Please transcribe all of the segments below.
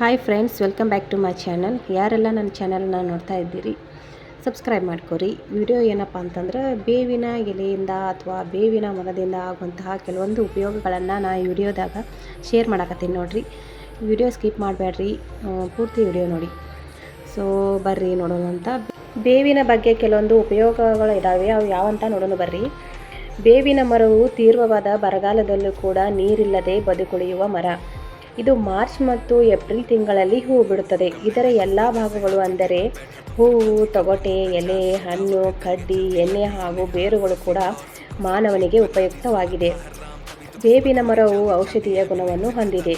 Hi friends welcome back to my channel ಯಾರೆಲ್ಲ ನನ್ನ ಚಾನಲ್ನ ನೋಡ್ತಾ ಇದ್ದೀರಿ ಸಬ್ಸ್ಕ್ರೈಬ್ ಮಾಡ್ಕೊರಿ. ವಿಡಿಯೋ ಏನಪ್ಪ ಅಂತಂದ್ರೆ, ಬೇವಿನ ಎಲೆಯಿಂದ ಅಥವಾ ಬೇವಿನ ಮರದಿಂದ ಆಗುವಂತಹ ಕೆಲವೊಂದು ಉಪಯೋಗಗಳನ್ನು ನಾ ಈ ವಿಡಿಯೋದಾಗ ಶೇರ್ ಮಾಡಕತ್ತೀನಿ ನೋಡಿರಿ. ವಿಡಿಯೋ ಸ್ಕಿಪ್ ಮಾಡಬೇಡ್ರಿ ಪೂರ್ತಿ ವಿಡಿಯೋ ನೋಡಿ. ಸೊ ಬರ್ರಿ ನೋಡೋಣ ಅಂತ. ಬೇವಿನ ಬಗ್ಗೆ ಕೆಲವೊಂದು ಉಪಯೋಗಗಳು ಇದ್ದಾವೆ ಅವು ಯಾವಂತ ನೋಡೋಣ ಬರ್ರಿ. ಬೇವಿನ ಮರವು ತೀವ್ರವಾದ ಬರಗಾಲದಲ್ಲೂ ಕೂಡ ನೀರಿಲ್ಲದೆ ಬದುಕುಳಿಯುವ ಮರ. ಇದು ಮಾರ್ಚ್ ಮತ್ತು ಏಪ್ರಿಲ್ ತಿಂಗಳಲ್ಲಿ ಹೂವು ಬಿಡುತ್ತದೆ. ಇದರ ಎಲ್ಲ ಭಾಗಗಳು ಅಂದರೆ ಹೂವು ತೊಗಟೆ, ಎಲೆ, ಹಣ್ಣು, ಕಡ್ಡಿ, ಎಣ್ಣೆ ಹಾಗೂ ಬೇರುಗಳು ಕೂಡ ಮಾನವನಿಗೆ ಉಪಯುಕ್ತವಾಗಿದೆ. ಬೇವಿನ ಮರವು ಔಷಧೀಯ ಗುಣವನ್ನು ಹೊಂದಿದೆ.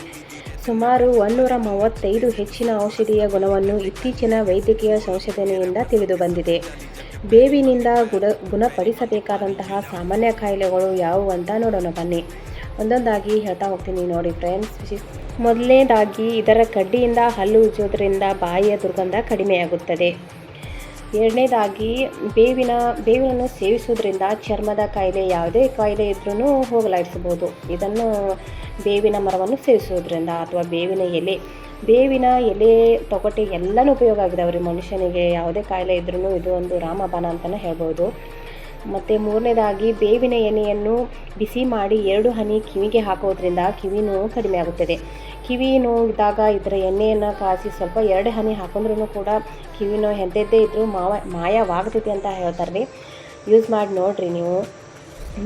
ಸುಮಾರು ಒಂದೂರ ಮೂವತ್ತೈದು ಹೆಚ್ಚಿನ ಔಷಧೀಯ ಗುಣವನ್ನು ಇತ್ತೀಚಿನ ವೈದ್ಯಕೀಯ ಸಂಶೋಧನೆಯಿಂದ ತಿಳಿದು ಬಂದಿದೆ. ಬೇವಿನಿಂದ ಗುಣ, ಗುಣಪಡಿಸಬೇಕಾದಂತಹ ಸಾಮಾನ್ಯ ಕಾಯಿಲೆಗಳು ಯಾವುವು ಅಂತ ನೋಡೋಣ ಬನ್ನಿ. ಒಂದೊಂದಾಗಿ ಹೇಳ್ತಾ ಹೋಗ್ತೀನಿ ನೋಡಿ ಫ್ರೆಂಡ್ಸ್ ಮೊದಲನೇದಾಗಿ ಇದರ ಕಡ್ಡಿಯಿಂದ ಹಲ್ಲು ಉಜ್ಜೋದ್ರಿಂದ ಬಾಯಿಯ ದುರ್ಗಂಧ ಕಡಿಮೆಯಾಗುತ್ತದೆ. ಎರಡನೇದಾಗಿ ಬೇವಿನ, ಬೇವಿನನ್ನು ಸೇವಿಸುವುದರಿಂದ ಚರ್ಮದ ಕಾಯಿಲೆ ಯಾವುದೇ ಕಾಯಿಲೆ ಇದ್ರೂ ಹೋಗಲಾಡಿಸಬಹುದು. ಇದನ್ನು ಬೇವಿನ ಮರವನ್ನು ಸೇವಿಸುವುದರಿಂದ ಅಥವಾ ಬೇವಿನ ಎಲೆ. ಬೇವಿನ ಎಲೆ ತೊಗಟೆ ಎಲ್ಲನೂ ಉಪಯೋಗ ಆಗಿದೆ ರೀ ಮನುಷ್ಯನಿಗೆ. ಯಾವುದೇ ಕಾಯಿಲೆ ಇದ್ರೂ ಇದು ಒಂದು ರಾಮಬಾಣ ಅಂತಲೇ ಹೇಳ್ಬೋದು. ಮತ್ತು ಮೂರನೇದಾಗಿ ಬೇವಿನ ಎಣ್ಣೆಯನ್ನು ಬಿಸಿ ಮಾಡಿ ಎರಡು ಹನಿ ಕಿವಿಗೆ ಹಾಕೋದ್ರಿಂದ ಕಿವಿ ನೋವು ಕಡಿಮೆ ಆಗುತ್ತದೆ. ಕಿವಿ ನೋವು ಇದ್ದಾಗ ಇದರ ಎಣ್ಣೆಯನ್ನು ಕಾಸಿ ಸ್ವಲ್ಪ ಎರಡು ಹನಿ ಹಾಕೊಂಡ್ರೂ ಕೂಡ ಕಿವಿ ನೋವು ಎಂತೆದ್ದೇ ಇದ್ದರೂ ಮಾವ ಅಂತ ಹೇಳ್ತಾರೆ. ರೀ ಯೂಸ್ ಮಾಡಿ ನೋಡಿರಿ ನೀವು.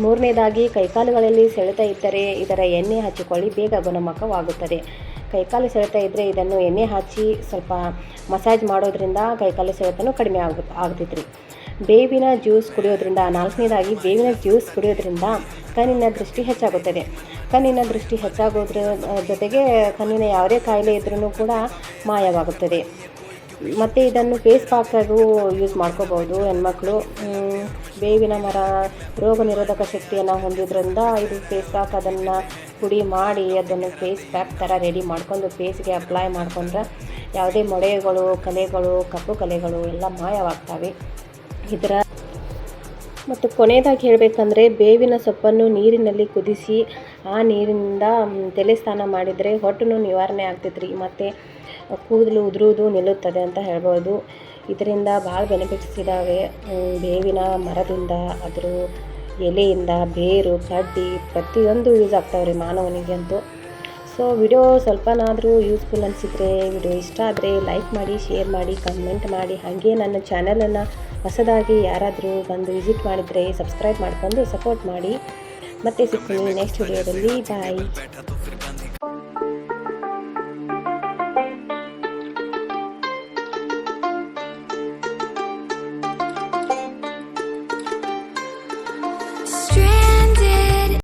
ಮೂರನೇದಾಗಿ ಕೈಕಾಲುಗಳಲ್ಲಿ ಸೆಳೆತ ಇದ್ದರೆ ಇದರ ಎಣ್ಣೆ ಹಚ್ಚಿಕೊಳ್ಳಿ, ಬೇಗ ಗುಣಮುಖವಾಗುತ್ತದೆ. ಕೈಕಾಲು ಸೆಳೆತ ಇದ್ದರೆ ಇದನ್ನು ಎಣ್ಣೆ ಹಚ್ಚಿ ಸ್ವಲ್ಪ ಮಸಾಜ್ ಮಾಡೋದ್ರಿಂದ ಕೈಕಾಲು ಸೆಳೆತನೂ ಕಡಿಮೆ ಆಗ ಆಗ್ತೈತ್ರಿ ಬೇವಿನ ಜ್ಯೂಸ್ ಕುಡಿಯೋದ್ರಿಂದ, ನಾಲ್ಕನೇದಾಗಿ ಬೇವಿನ ಜ್ಯೂಸ್ ಕುಡಿಯೋದ್ರಿಂದ ಕಣ್ಣಿನ ದೃಷ್ಟಿ ಹೆಚ್ಚಾಗುತ್ತದೆ. ಕಣ್ಣಿನ ದೃಷ್ಟಿ ಹೆಚ್ಚಾಗೋದ್ರ, ಜೊತೆಗೆ ಕಣ್ಣಿನ ಯಾವುದೇ ಕಾಯಿಲೆ ಇದ್ರೂ ಕೂಡ ಮಾಯವಾಗುತ್ತದೆ. ಮತ್ತು ಇದನ್ನು ಫೇಸ್ ಪ್ಯಾಕಾಗೂ ಯೂಸ್ ಮಾಡ್ಕೋಬೋದು ಹೆಣ್ಮಕ್ಳು. ಬೇವಿನ ಮರ, ರೋಗ ನಿರೋಧಕ ಶಕ್ತಿಯನ್ನು ಹೊಂದಿದ್ರಿಂದ ಇದು ಫೇಸ್ ಪ್ಯಾಕ್ ಅದನ್ನು ಪುಡಿ ಮಾಡಿ ಅದನ್ನು ಫೇಸ್ ಪ್ಯಾಕ್ ಥರ ರೆಡಿ ಮಾಡ್ಕೊಂಡು, ಫೇಸ್ಗೆ ಅಪ್ಲೈ ಮಾಡ್ಕೊಂಡ್ರೆ ಯಾವುದೇ ಮೊಡೆಗಳು, ಕಲೆಗಳು, ಕಪ್ಪು ಕಲೆಗಳು ಎಲ್ಲ ಮಾಯವಾಗ್ತವೆ. ಇದರ. ಮತ್ತು ಕೊನೆಯದಾಗಿ ಹೇಳಬೇಕಂದ್ರೆ ಬೇವಿನ ಸೊಪ್ಪನ್ನು ನೀರಿನಲ್ಲಿ ಕುದಿಸಿ, ಆ ನೀರಿನಿಂದ ತಲೆ ಸ್ನಾನ ಮಾಡಿದರೆ ಹೊಟ್ಟೆನೂ ನಿವಾರಣೆ ಆಗ್ತೈತ್ರಿ. ಮತ್ತು ಕೂದಲು ಉದುರುವುದು ನಿಲ್ಲುತ್ತದೆ ಅಂತ ಹೇಳ್ಬೋದು. ಇದರಿಂದ ಭಾಳ ಬೆನಿಫಿಟ್ಸ್ ಇದ್ದಾವೆ ಬೇವಿನ ಮರದಿಂದ, ಅದ್ರ ಎಲೆಯಿಂದ, ಬೇರು, ಕಡ್ಡಿ ಪ್ರತಿಯೊಂದು ಯೂಸ್ ಆಗ್ತಾವೆ ರೀ ಮಾನವನಿಗೆ ಅಂತೂ. ಸೊ ವಿಡಿಯೋ ಸ್ವಲ್ಪನಾದರೂ ಯೂಸ್ಫುಲ್ ಅನಿಸಿದರೆ ವಿಡಿಯೋ ಇಷ್ಟ ಆದರೆ ಲೈಕ್ ಮಾಡಿ ಶೇರ್ ಮಾಡಿ ಕಮೆಂಟ್ ಮಾಡಿ. ಹಾಗೆ ನನ್ನ ಚಾನಲನ್ನು ಹೊಸದಾಗಿ ಯಾರಾದರೂ ಬಂದು ವಿಸಿಟ್ ಮಾಡಿದರೆ ಸಬ್ಸ್ಕ್ರೈಬ್ ಮಾಡಿಕೊಂಡು ಸಪೋರ್ಟ್ ಮಾಡಿ. ಮತ್ತೆ ಸಿಗ್ತೀನಿ ನೆಕ್ಸ್ಟ್ ವಿಡಿಯೋದಲ್ಲಿ ಬಾಯ್